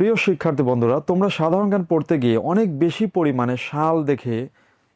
প্রিয় শিক্ষার্থী বন্ধুরা, তোমরা সাধারণ জ্ঞান পড়তে গিয়ে অনেক বেশি পরিমাণে শাল দেখে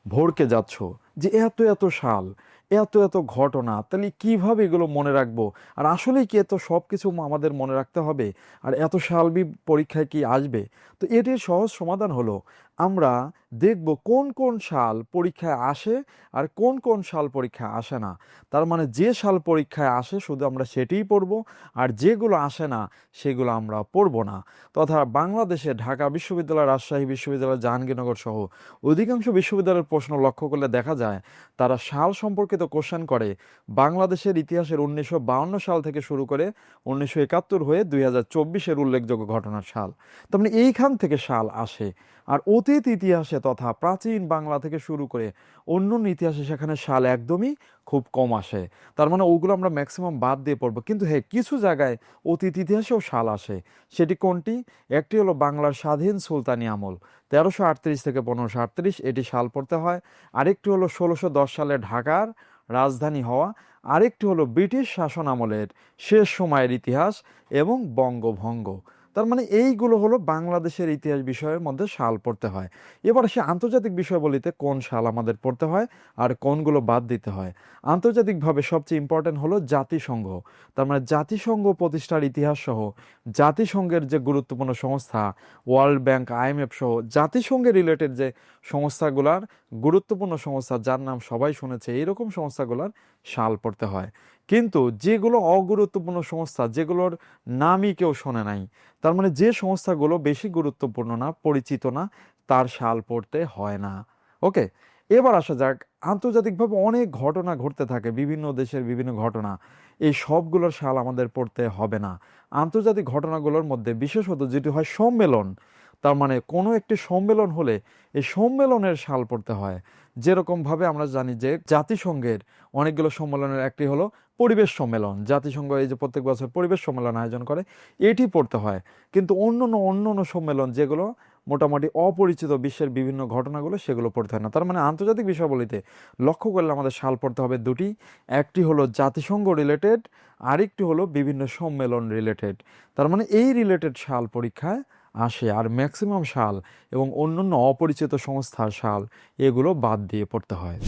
ভরকে যাচ্ছ যে এত এত শাল এত এত ঘটনা, তাহলে কীভাবে এগুলো মনে রাখব? আর আসলে কি এত সব কিছু আমাদের মনে রাখতে হবে? আর এত সালবি পরীক্ষায় কি আসবে? তো এটির সহজ সমাধান হলো আমরা দেখব কোন কোন সাল পরীক্ষায় আসে আর কোন কোন সাল পরীক্ষায় আসে না। তার মানে যে সাল পরীক্ষায় আসে শুধু আমরা সেটিই পড়ব আর যেগুলো আসে না সেগুলো আমরা পড়ব না। তথা বাংলাদেশে ঢাকা বিশ্ববিদ্যালয়, রাজশাহী বিশ্ববিদ্যালয়, জাহাঙ্গীরনগর সহ অধিকাংশ বিশ্ববিদ্যালয়ের প্রশ্ন লক্ষ্য করলে দেখা যায় তারা সাল সম্পর্কিত কোশ্চেন করে। বাংলাদেশের ইতিহাসের উনিশশো সাল থেকে শুরু করে উনিশশো একাত্তর হয়ে দুই হাজার চব্বিশের উল্লেখযোগ্য ঘটনার সাল। তার মানে এইখান থেকে সাল আসে। আর অতীত ইতিহাসে তথা প্রাচীন বাংলা থেকে শুরু করে অন্য ইতিহাসে সেখানে সাল একদমই খুব কম আসে। তার মানে ওগুলো আমরা ম্যাক্সিমাম বাদ দিয়ে পড়ব। কিন্তু হ্যাঁ কিছু জায়গায় অতীত ইতিহাসেও সাল আসে। সেটি কোনটি? একটি হলো বাংলার স্বাধীন সুলতানি আমল। তেরোশো আটত্রিশ থেকে পনেরোশো আটত্রিশ এটি সাল পড়তে হয়। আরেকটি হলো ষোলোশো দশ সালে ঢাকার রাজধানী হওয়া। আরেকটি হলো ব্রিটিশ শাসন আমলের শেষ সময়ের ইতিহাস এবং বঙ্গভঙ্গ। তার মানে এইগুলো হলো বাংলাদেশের ইতিহাস বিষয়ের মধ্যে সাল পড়তে হয়। এবার সে আন্তর্জাতিক বিষয়বলিতে কোন সাল আমাদের পড়তে হয় আর কোনগুলো বাদ দিতে হয়। আন্তর্জাতিকভাবে সবচেয়ে ইম্পর্টেন্ট হলো জাতিসংঘ। তার মানে জাতিসংঘ প্রতিষ্ঠার ইতিহাস সহ জাতিসংঘের যে গুরুত্বপূর্ণ সংস্থা ওয়ার্ল্ড ব্যাংক আইএমএফ সহ জাতিসংঘের রিলেটেড যে সংস্থাগুলার গুরুত্বপূর্ণ সংস্থা যার নাম সবাই শুনেছে, এইরকম সংস্থাগুলার সাল পড়তে হয়। কিন্তু যেগুলো অগুরুত্বপূর্ণ সংস্থা, যেগুলোর নামই কেউ শোনে নাই, তার মানে যে সংস্থাগুলো বেশি গুরুত্বপূর্ণ না, পরিচিত না, তার সাল পড়তে হয় না। ওকে, এবার আসা যাক, আন্তর্জাতিকভাবে অনেক ঘটনা ঘটতে থাকে, বিভিন্ন দেশের বিভিন্ন ঘটনা। এই সবগুলোর সাল আমাদের পড়তে হবে না। আন্তর্জাতিক ঘটনাগুলোর মধ্যে বিশেষত যেটি হয় সম্মেলন, তার মানে কোনো একটি সম্মেলন হলে এই সম্মেলনের সাল পড়তে হয়। যেরকমভাবে আমরা জানি যে জাতিসংঘের অনেকগুলো সম্মেলনের একটি হলো পরিবেশ সম্মেলন। জাতিসংঘ এই যে প্রত্যেক বছর পরিবেশ সম্মেলন আয়োজন করে, এটি পড়তে হয়। কিন্তু অন্য অন্য অন্য সম্মেলন যেগুলো মোটামুটি অপরিচিত বিশ্বের বিভিন্ন ঘটনাগুলো সেগুলো পড়তে হয় না। তার মানে আন্তর্জাতিক বিষয়াবলিতে লক্ষ্য করলে আমাদের সাল পড়তে হবে দুটি। একটি হলো জাতিসংঘ রিলেটেড আরেকটি হলো বিভিন্ন সম্মেলন রিলেটেড তার মানে এই রিলেটেড সাল পরীক্ষায় আসে আর ম্যাক্সিমাম শাল এবং অন্যান্য অপরিচিত সংস্থার শাল এগুলো বাদ দিয়ে পড়তে হয়।